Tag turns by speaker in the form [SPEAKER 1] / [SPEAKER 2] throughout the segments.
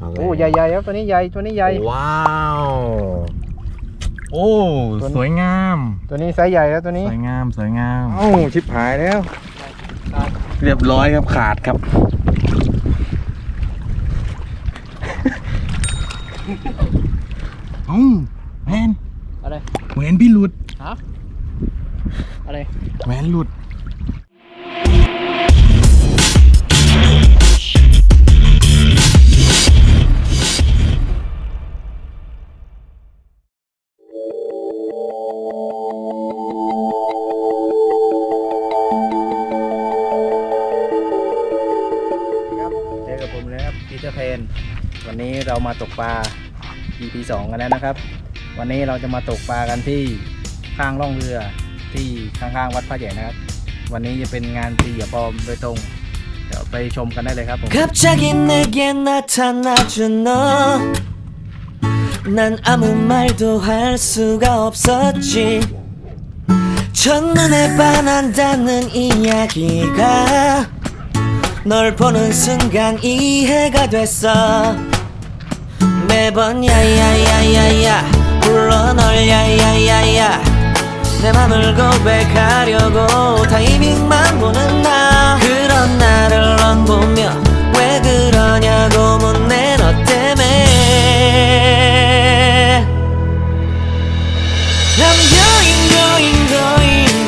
[SPEAKER 1] อะไร
[SPEAKER 2] โอ้ใหญ่ๆครับตัวนี้ใหญ่ตัวนี้ใหญ่
[SPEAKER 1] ว้าว โอ้
[SPEAKER 2] ตัวนี้
[SPEAKER 1] สวยงาม
[SPEAKER 2] ตัวนี้ไซส์ใหญ่แล้วตัวนี้
[SPEAKER 1] สวยงามสวยงาม
[SPEAKER 2] เอ้าชิบหายแล้ว
[SPEAKER 1] เรียบร้อยครับขาดครับ เอ้าแหวน
[SPEAKER 2] อะไร
[SPEAKER 1] แหวนพี่หลุด
[SPEAKER 2] ฮะอะไร
[SPEAKER 1] แหวนหลุด
[SPEAKER 2] ครับเจอกับผมเลยครับพีเตอร์เพนวันนี้เรามาตกปลา EP 2กันแล้วนะครับ วันนี้เราจะมาตกปลากันที่ข้างล่องเรือที่ข้างๆวัดพระใหญ่นะครับ วันนี้จะเป็นงานตีเหยื่อปลอมโดยตรง เดี๋ยวไปชมกันได้เลยครับผม
[SPEAKER 3] 갑자기 내게 나타나준 너 난 아무 말도 할 수가 없었지. 첫눈에 반한다는 이야기가 널 보는 순간 이해가 됐어. 매번 야야야야야 불러 널 야야야야. 내 맘을 고백하려고 타이밍만 보는 나. 그런 나를 넌 보며 왜 그러냐고 묻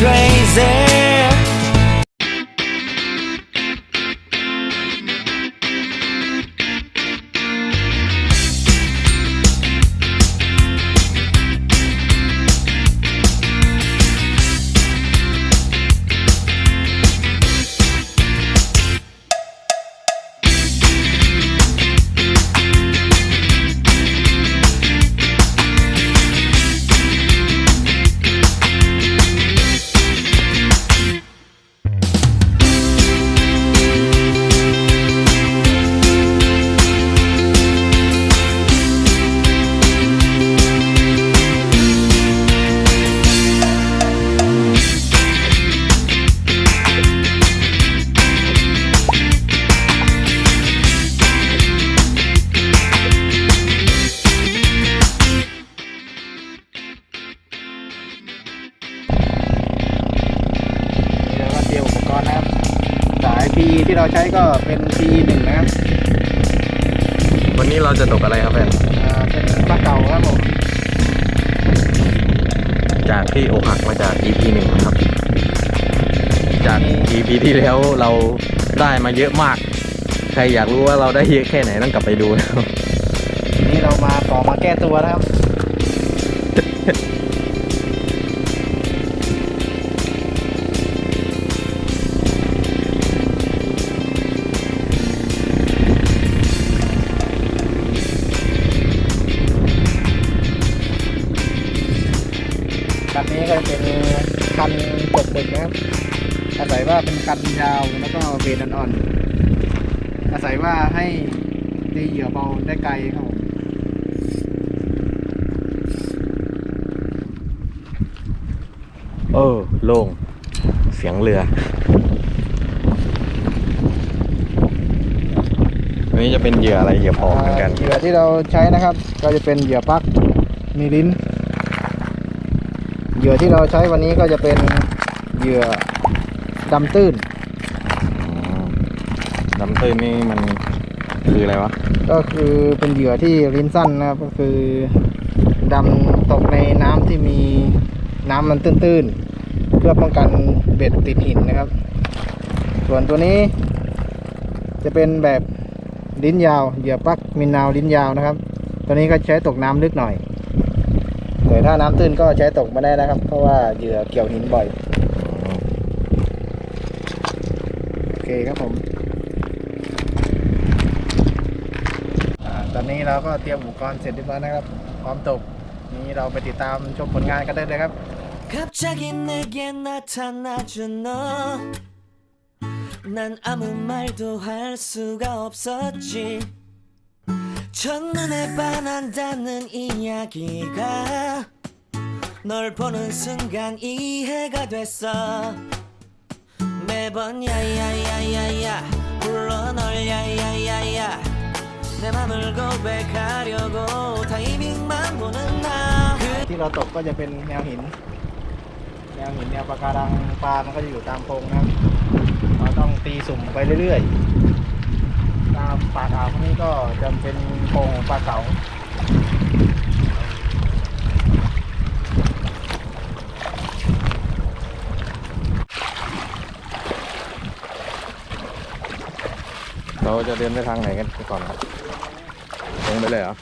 [SPEAKER 3] crazy
[SPEAKER 2] ที่
[SPEAKER 1] อ
[SPEAKER 2] ก
[SPEAKER 1] หักมาจาก EP หนึ่งนะครับ จาก EP ที่แล้วเราได้มาเยอะมาก ใครอยากรู้ว่าเราได้เยอะแค่ไหนต้องกลับไปดูนะครับ
[SPEAKER 2] ทีนี้เรามาต่อมาแก้ตัวนะครับ ยาวแล้วก็เบนอ่อนๆอาศัยว่าให้ตีเหยื่อเบาได้ไกลครับผม
[SPEAKER 1] เออโล่งเสียงเรือ อันนี้จะเป็นเหยื่ออะไรเหยื่อพองเหมือนกัน
[SPEAKER 2] เหยื่อที่เราใช้นะครับ ก็จะเป็นเหยื่อปลั๊กมีลิ้น เหยื่อที่เราใช้วันนี้ก็จะเป็นเหยื่อดำตื้น
[SPEAKER 1] น้ำตื้นนี่มันคืออะไรวะ
[SPEAKER 2] ก็คือเป็นเหยื่อที่ลิ้นสั้นนะครับ ก็คือดำตกในน้ำที่มีน้ำมันตื้นๆ เพื่อป้องกันเบ็ดติดหินนะครับ ส่วนตัวนี้ จะเป็นแบบลิ้นยาวเหยื่อปลั๊กมินนาวลิ้นยาวนะครับ ตัวนี้ก็ใช้ตกน้ำลึกหน่อยแต่ถ้าน้ำตื้นก็ใช้ตกมาได้นะครับ เพราะว่าเหยื่อเกี่ยวหินบ่อย โอเคครับผมอาตอ นนี้เราก็เตรียมอุปกรณ์เสร็จเรียบร้อยนะครับ พร้อมตก นี้เราไปติดตามชมผลงานกันได้เลยครับ
[SPEAKER 3] 갑자기 내게 나타나준 너 난 아무 말도 할 수가 없었지 첫눈에 반한다는 이야기가 널 보는 순간 이해가 됐어 매번 야야야야야 불러 널 야야야야 내 내 맘을 고백하려고 타이밍만 보는 나
[SPEAKER 2] ที่เราตกก็จะเป็นแนวหิน แนวหินแนวปะการังปลามันก็จะอยู่ตามโพรงนะครับ เราต้องตีสุ่มไปเรื่อยๆ ตามปากอ่าวพวกนี้ก็จะเป็นโพรงของปลาเก๋า
[SPEAKER 1] เราจะเดินไปทางไหนกันก่อนครับตร งไปเลยเหรอ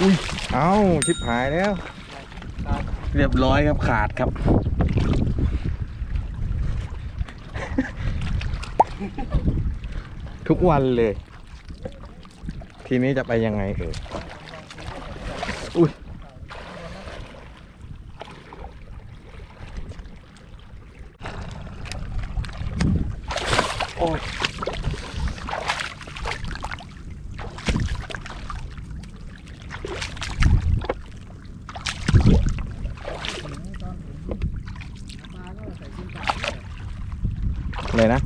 [SPEAKER 1] อุ้ย เอ้า ชิบหายแล้ว เรียบร้อยครับขาดครับ ทุกวันเลย ทีนี้จะไปยังไงเอ่ยอุ้ยโอ้ยเลยนะ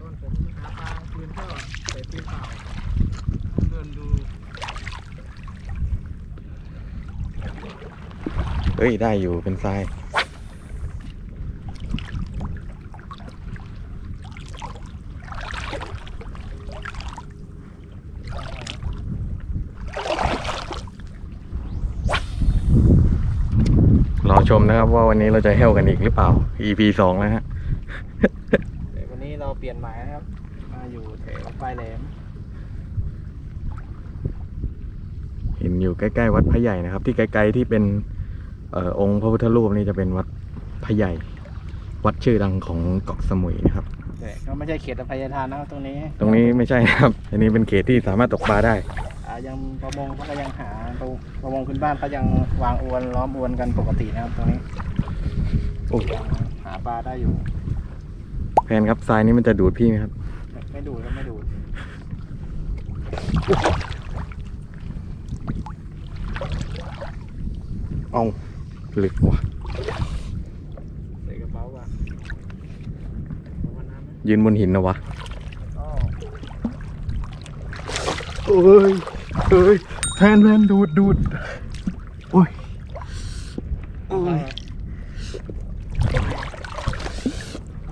[SPEAKER 2] ต้นผมหาปลาคืนก็ใส่ปีนเปล่าต้องเดินดู
[SPEAKER 1] เฮ้ย ได้อยู่เป็นทราย รอชมนะครับว่าวันนี้เราจะแห้วกันอีกหรือเปล่า EP สองแล้วฮะ
[SPEAKER 2] แต่วันนี้เราเปลี่ยนหมายนะครับ มาอยู่แถวปลายแหลม
[SPEAKER 1] เห็นอยู่ใกล้ ๆ วัดพระใหญ่นะครับ ที่ไกลๆที่เป็นเออองค์พระพุทธรูปนี่จะเป็นวัดพระใหญ่วัดชื่อดังของเกาะสมุยนะครับ
[SPEAKER 2] แต่ก็ไม่ใช่เขตอภัยทานนะครับตรงนี้
[SPEAKER 1] ตรงนี้ไม่ใช่นะครับ อันนี้เป็นเขตที่สามารถตกปลาได้
[SPEAKER 2] อ่ายังประมงเขาก็ยังหาประประมงพื้นบ้านเขายังวางอวนล้อมอวนกันปกตินะครับตรงนี้
[SPEAKER 1] โอ้
[SPEAKER 2] ยังหาปลาได้อยู่
[SPEAKER 1] แพนครับทรายนี้มันจะดูดพี่ไหมครับ
[SPEAKER 2] ไม่ไม่ดูดก็ไม่ดูด
[SPEAKER 1] เอา ลึกว่ะ
[SPEAKER 2] ใส่กระเป๋าว่ะกระเป๋าน้ำไหม
[SPEAKER 1] ยืนบนหินนะวะ
[SPEAKER 2] อ๋อ
[SPEAKER 1] เอ้ยเอ้ยแพนแพนดูดดูดโอ้ยโอ้ย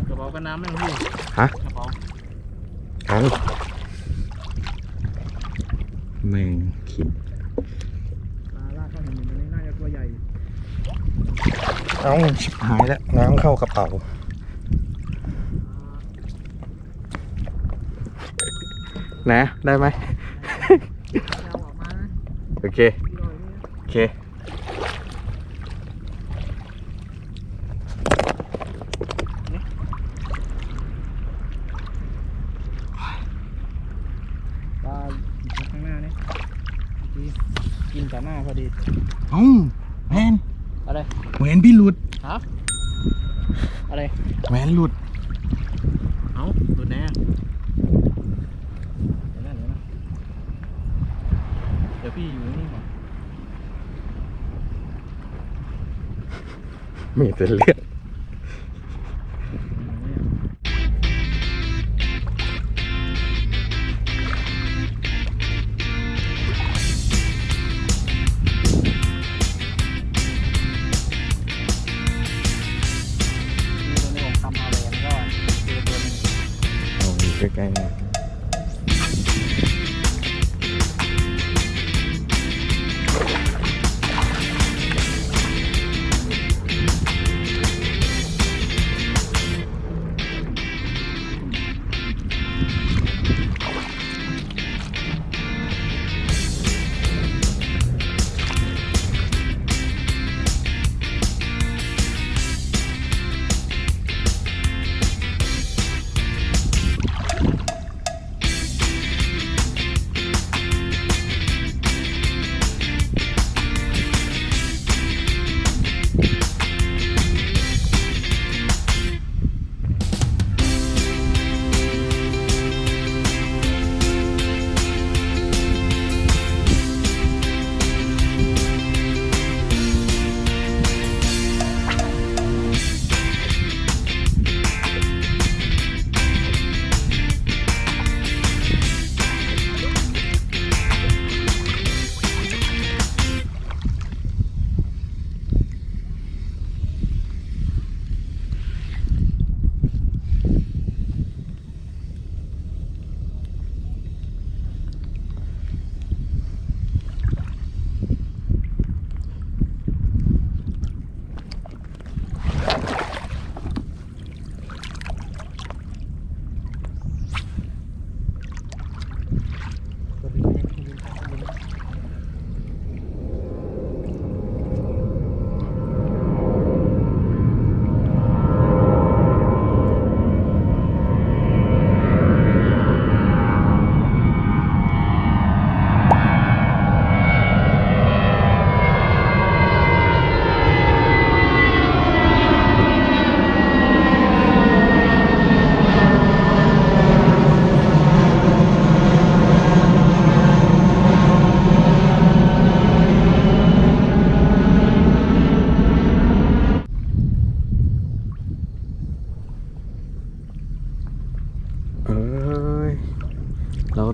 [SPEAKER 2] กระเป๋ากันน้ำไหมพี่
[SPEAKER 1] ฮะ
[SPEAKER 2] กระเป๋า
[SPEAKER 1] กันแม่งขิด
[SPEAKER 2] ปลาลากเข้าหินมันนี้น่าจะตัวใหญ่
[SPEAKER 1] เอ้าชิบหายแล้วน้ำเข้ากระเป๋านะได้ไหม
[SPEAKER 2] เอาออกมานะ
[SPEAKER 1] โอเค
[SPEAKER 2] พี่ลอยนี่
[SPEAKER 1] โอเค
[SPEAKER 2] ปลาอยู่ข้างหน้านี่เมื่อกี้กินแต่หน้าพอดี
[SPEAKER 1] เอ้าแมน
[SPEAKER 2] อะไร
[SPEAKER 1] แหวนพี่หลุด
[SPEAKER 2] ฮะอะไร
[SPEAKER 1] แหวนหลุด
[SPEAKER 2] เอ้าหลุดแน่เดี๋ยวนะเดี๋ยวนะเดี๋ยวพี่อยู่นี่ก่อน
[SPEAKER 1] มีแต่เลือด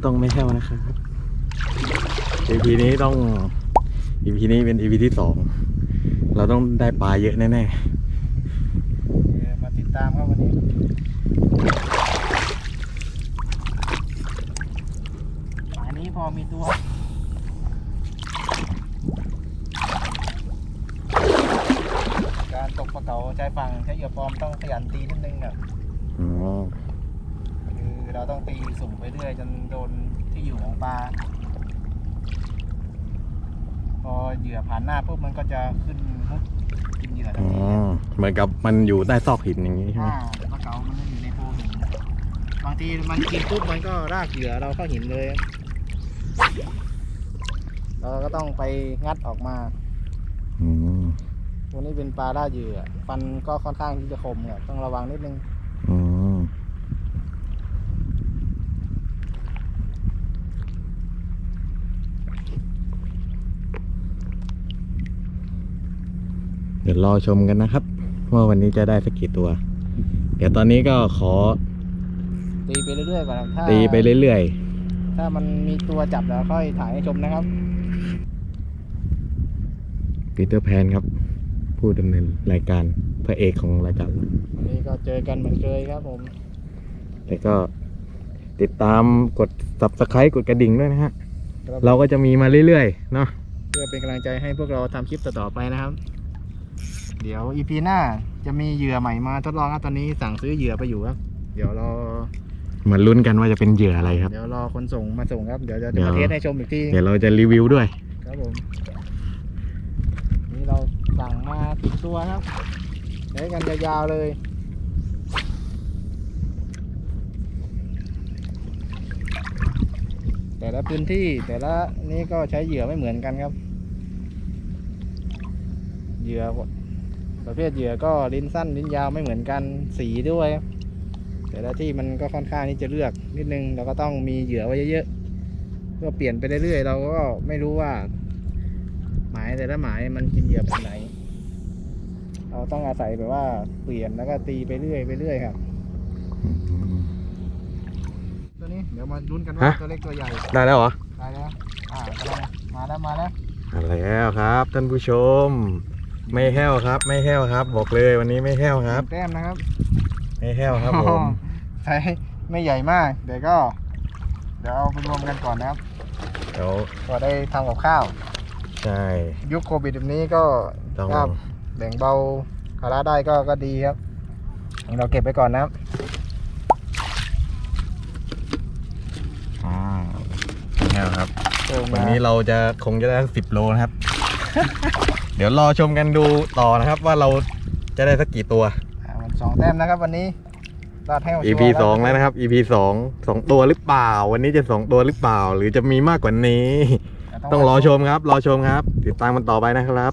[SPEAKER 1] นะครับ EP นี้ต้อง EP นี้เป็น EP ที่สอง เราต้องได้ปลาเยอะแน่
[SPEAKER 2] นี่มาติดตามครับวันนี้อันนี้พอมีตัวการตกปลาเก๋าชายฝั่งใช้เหยื่อปลอมต้องขยันตีนิดนึงครับ
[SPEAKER 1] ๆอ๋อ
[SPEAKER 2] คือ เราต้องตีสุ่มไปเรื่อยจนโดนที่อยู่ของปลา พอเหยื่อผ่านหน้าปุ๊บมันก็จะขึ้นมุดกินเหยื่อทั
[SPEAKER 1] อ๋
[SPEAKER 2] น
[SPEAKER 1] อ
[SPEAKER 2] ที
[SPEAKER 1] เหมือนกับมันอยู่ใต้ซอกหินอย่างนี้ใช่ไหม
[SPEAKER 2] อ่าปลาเก๋ามันจะอยู่ในโพรงหินบางทีมันกินปุ๊บมันก็รากเหยื่อเราเข้าหินเลยเราก็ต้องไปงัดออกมา
[SPEAKER 1] อืม
[SPEAKER 2] ตัวนี้เป็นปลาล่าเหยื่อฟันก็ค่อนข้างที่จะคมครับต้องระวังนิดนึง
[SPEAKER 1] อืม เดี๋ยวรอชมกันนะครับ ว่าวันนี้จะได้สักกี่ตัว เดี๋ยวตอนนี้ก็ขอ
[SPEAKER 2] ตีไปเรื่อยๆก่อนครับถ้า
[SPEAKER 1] ตีไปเรื่อย
[SPEAKER 2] ถ้ามันมีตัวจับแล้วค่อยถ่ายให้ชมนะครับ
[SPEAKER 1] ๆปีเตอร์แพนครับ ผู้ดำเนินรายการพระเอกของรายการ
[SPEAKER 2] วันนี้ก็เจอกันเหมือนเคยครับผม
[SPEAKER 1] แล้วก็ติดตามกด subscribe กดกระดิ่งด้วยนะฮะเราก็จะมีมาเรื่อยๆเนาะ
[SPEAKER 2] เพื่อเป็นกำลังใจให้พวกเราทำคลิปต่อๆไปนะครับ เดี๋ยวอีพีหน้าจะมีเหยื่อใหม่มาทดลองครับตอนนี้สั่งซื้อเหยื่อไปอยู่ครับ เดี๋ยวรอ
[SPEAKER 1] มาลุ้นกันว่าจะเป็นเหยื่ออะไรครับ
[SPEAKER 2] เดี๋ยวรอคนส่งมาส่งครับ เดี๋ยวจะ
[SPEAKER 1] เดี๋ยว
[SPEAKER 2] มาเทสให้ชมอีกที
[SPEAKER 1] เดี๋ยวเราจะรีวิวด้วย
[SPEAKER 2] ครับผม นี่เราสั่งมาสิบตัวครับใช้กันยาวๆเลย แต่ละพื้นที่แต่ละนี่ก็ใช้เหยื่อไม่เหมือนกันครับ เหยื่อ ประเภทเหยื่อก็ลิ้นสั้นลิ้นยาวไม่เหมือนกันสีด้วยครับแต่ละที่มันก็ค่อนข้างที่จะเลือกนิดนึงเราก็ต้องมีเหยื่อไว้เยอะๆเพื่อเปลี่ยนไปเรื่อยๆเราก็ไม่รู้ว่า หมายแต่ละหมายมันกินเหยื่อแบบไหน เราต้องอาศัยแบบว่าเปลี่ยนแล้วก็ตีไปเรื่อยไปเรื่อยครับตัวนี้เดี๋ยวมาลุ้นกันว่า
[SPEAKER 1] ฮะ
[SPEAKER 2] ตัวเล็กตัวใหญ่
[SPEAKER 1] ได้แล้วเหรอ
[SPEAKER 2] ได้แล้วอ่ากำลังมาแล้วมาแล้ว
[SPEAKER 1] มาแล้วครับท่านผู้ชม ไม่แห้วครับ ไม่แห้วครับ บอกเลยวันนี้ไม่แห้วครับ
[SPEAKER 2] แต้มนะครับ
[SPEAKER 1] ไม่แห้วครับผม
[SPEAKER 2] ใช้ไม่ใหญ่มากเดี๋ยวก็ เดี๋ยวเอาไปรวมกันก่อนนะครับ
[SPEAKER 1] เดี๋ยว
[SPEAKER 2] ก็ได้ทำกับข้าว
[SPEAKER 1] ใช่
[SPEAKER 2] ยุคโควิดแบบนี้ก็
[SPEAKER 1] ต้อง
[SPEAKER 2] ครับแบ่งเบาภาระได้ก็ก็ดีครับงั้นเราเก็บไปก่อนนะครับ
[SPEAKER 1] อ่าไม่แห้วครับ
[SPEAKER 2] โอ้มา
[SPEAKER 1] วันนี้เราจะคงจะได้สิบโลนะครับ เดี๋ยวรอชมกันดูต่อนะครับ ว่าเราจะได้สักกี่ตัว
[SPEAKER 2] อ่ามันสองแต้มนะครับวันนี้รอดให้ชัวร์
[SPEAKER 1] EP สองแล้วนะครับ EP สองสองตัวหรือเปล่า วันนี้จะสองตัวหรือเปล่า หรือจะมีมากกว่านี้ ต้องรอชมครับ รอชมครับ ติดตามมันต่อไปนะครับ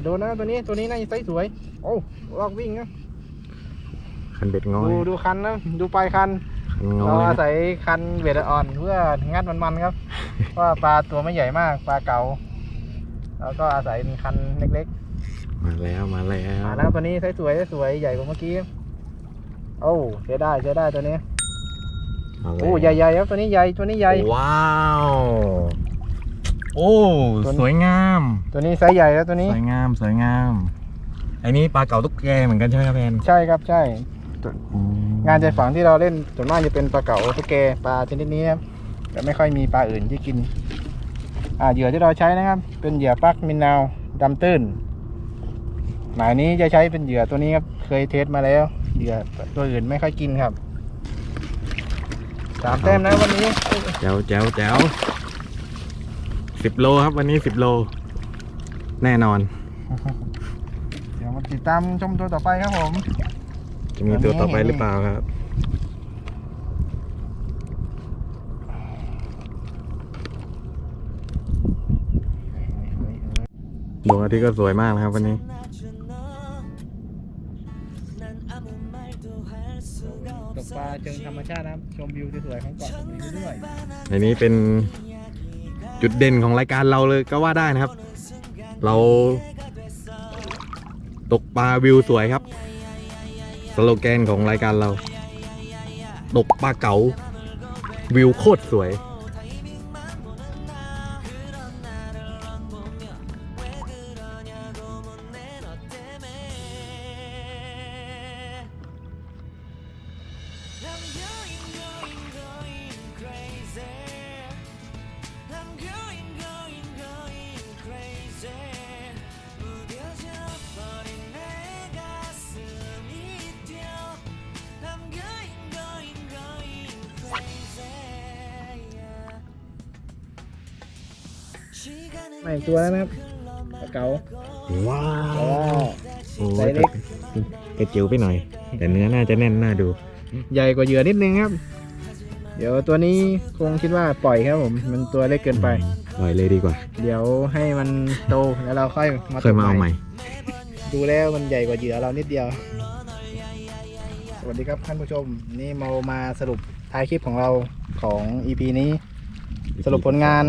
[SPEAKER 2] อ่าดูนะตัวนี้ตัวนี้น่าจะไซส์สวย โอ้ลอกวิ่งนะ
[SPEAKER 1] คันเบ็ดงอย
[SPEAKER 2] ดูดูคันนะดูปลายคัน
[SPEAKER 1] คันง
[SPEAKER 2] เรา
[SPEAKER 1] อย
[SPEAKER 2] อาศัยคันเวทอ่อนเพื่องัดมันๆครับเพราะว่าปลาตัวไม่ใหญ่มากปลาเก๋าแล้วก็อาศัยเป็นคันเล็ก
[SPEAKER 1] มาแล้วมาแล้
[SPEAKER 2] ๆ
[SPEAKER 1] ว
[SPEAKER 2] อ่านะตัวนี้ไซส์สวยไซส์สวยใหญ่กว่าเมื่อกี้โอ้ใช้ได้ใช้ได้ตัวนี้
[SPEAKER 1] มาแล้ว
[SPEAKER 2] โอ้ใหญ่ๆครับตัวนี้ใหญ่ตัวนี้ใหญ่
[SPEAKER 1] ว้าว โอ้
[SPEAKER 2] ตัวนี้
[SPEAKER 1] สวยงาม
[SPEAKER 2] ตัวนี้ไซส์ใหญ่แล้วตัวนี้
[SPEAKER 1] สวยงามสวยงามไอ้นี้ปลาเก๋าตุ๊กแกเหมือนกันใช่ไหมครับแพน
[SPEAKER 2] ใช่ครับใช่
[SPEAKER 1] อืม
[SPEAKER 2] งานใจฝังที่เราเล่นส่วนมากจะเป็นปลาเก๋าตุ๊กแกปลาชนิดนี้ครับแต่ไม่ค่อยมีปลาอื่นที่กิน อ่าเหยื่อที่เราใช้นะครับ เป็นเหยื่อปลักมินนาวดำตื้นหมายนี้จะใช้เป็นเหยื่อตัวนี้ครับเคยเทสมาแล้วเหยื่อตัวอื่นไม่ค่อยกินครับสามแต้มนะวันนี้
[SPEAKER 1] แจ๋วแจ๋วแจ๋ว สิบโลครับวันนี้สิบโล แน่นอน
[SPEAKER 2] เดี๋ยวมาติดตามชมตัวต่อไปครับผม
[SPEAKER 1] จะมีตัวต่อไปหรือเปล่าครับ ดวงอาทิตย์ก็สวยมากนะครับวันนี้
[SPEAKER 2] ตกปลาเชิงธรรมชาตินะครับ ชมวิวสวยๆของเกาะสมุยไปด้วย
[SPEAKER 1] ในนี้เป็น จุดเด่นของรายการเราเลยก็ว่าได้นะครับ เราตกปลาวิวสวยครับ สโลแกนของรายการเรา ตกปลาเก๋าวิวโคตรสวย
[SPEAKER 3] ให
[SPEAKER 2] ม่ตัวแล้วนะครับเก๋า
[SPEAKER 1] ว้า
[SPEAKER 2] ว
[SPEAKER 1] โอ้
[SPEAKER 2] ย
[SPEAKER 1] กระจิ๋วไปหน่อย แต่เนื้อน่าจะแน่นน่าดู
[SPEAKER 2] ใหญ่กว่าเหยื่อนิดนึงครับ เดี๋ยวตัวนี้คงคิดว่าปล่อยครับผม มันตัวเล็กเกินไป
[SPEAKER 1] ปล่อยเลยดีกว่า
[SPEAKER 2] เดี๋ยวให้มันโตแล้วเราค่อยมา
[SPEAKER 1] ค่อยมาเอาใหม่
[SPEAKER 2] ดูแล้วมันใหญ่กว่าเหยื่อเรานิดเดียว สวัสดีครับท่านผู้ชม นี่เรามาสรุปท้ายคลิปของเราของ EP นี้ สรุปผลงาน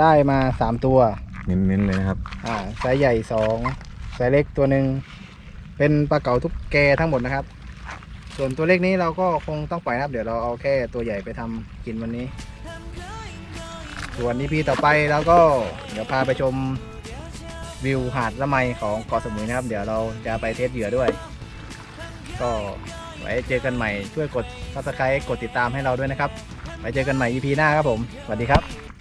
[SPEAKER 2] ได้มา3ตัว
[SPEAKER 1] เน้นๆเลยนะครับ
[SPEAKER 2] อ่าไซส์ใหญ่2ไซส์เล็กตัวหนึ่งเป็นปลาเก๋าทุกแกทั้งหมดนะครับ ส่วนตัวเล็กนี้เราก็คงต้องปล่อยนะครับ เดี๋ยวเราเอาแค่ตัวใหญ่ไปทำกินวันนี้ ส่วนนี้พีต่อไปแล้วก็เดี๋ยวพาไปชมวิวหาดละไมของเกาะสมุยนะครับ เดี๋ยวเราจะไปเทสเหยื่อด้วย ก็ไว้เจอกันใหม่ช่วยกด subscribe กดติดตามให้เราด้วยนะครับ ไว้เจอกันใหม่ EP หน้าครับผม สวัสดีครับ